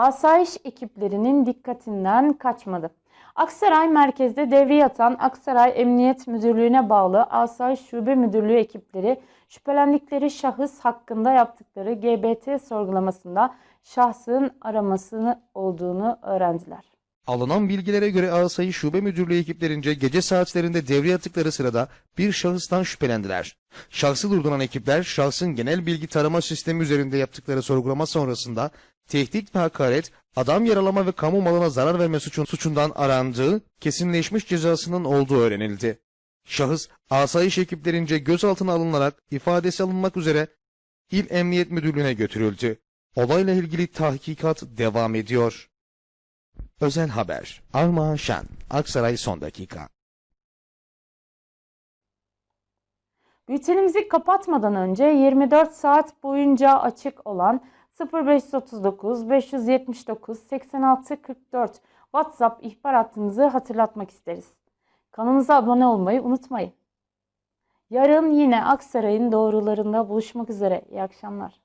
asayiş ekiplerinin dikkatinden kaçmadı. Aksaray merkezde devreye atan Aksaray Emniyet Müdürlüğü'ne bağlı Asayiş Şube Müdürlüğü ekipleri şüphelendikleri şahıs hakkında yaptıkları GBT sorgulamasında şahsın aramasını olduğunu öğrendiler. Alınan bilgilere göre Asayiş Şube Müdürlüğü ekiplerince gece saatlerinde devreye attıkları sırada bir şahıstan şüphelendiler. Şahsı durduran ekipler şahsın genel bilgi tarama sistemi üzerinde yaptıkları sorgulama sonrasında tehdit ve hakaret, adam yaralama ve kamu malına zarar verme suçun, suçundan arandığı, kesinleşmiş cezasının olduğu öğrenildi. Şahıs, asayiş ekiplerince gözaltına alınarak ifadesi alınmak üzere İl Emniyet Müdürlüğü'ne götürüldü. Olayla ilgili tahkikat devam ediyor. Özel haber. Armağan Şen. Aksaray son dakika. Bültenimizi kapatmadan önce 24 saat boyunca açık olan 0539 579 86 44 WhatsApp ihbar hattımızı hatırlatmak isteriz. Kanalımıza abone olmayı unutmayın. Yarın yine Aksaray'ın doğrularında buluşmak üzere. İyi akşamlar.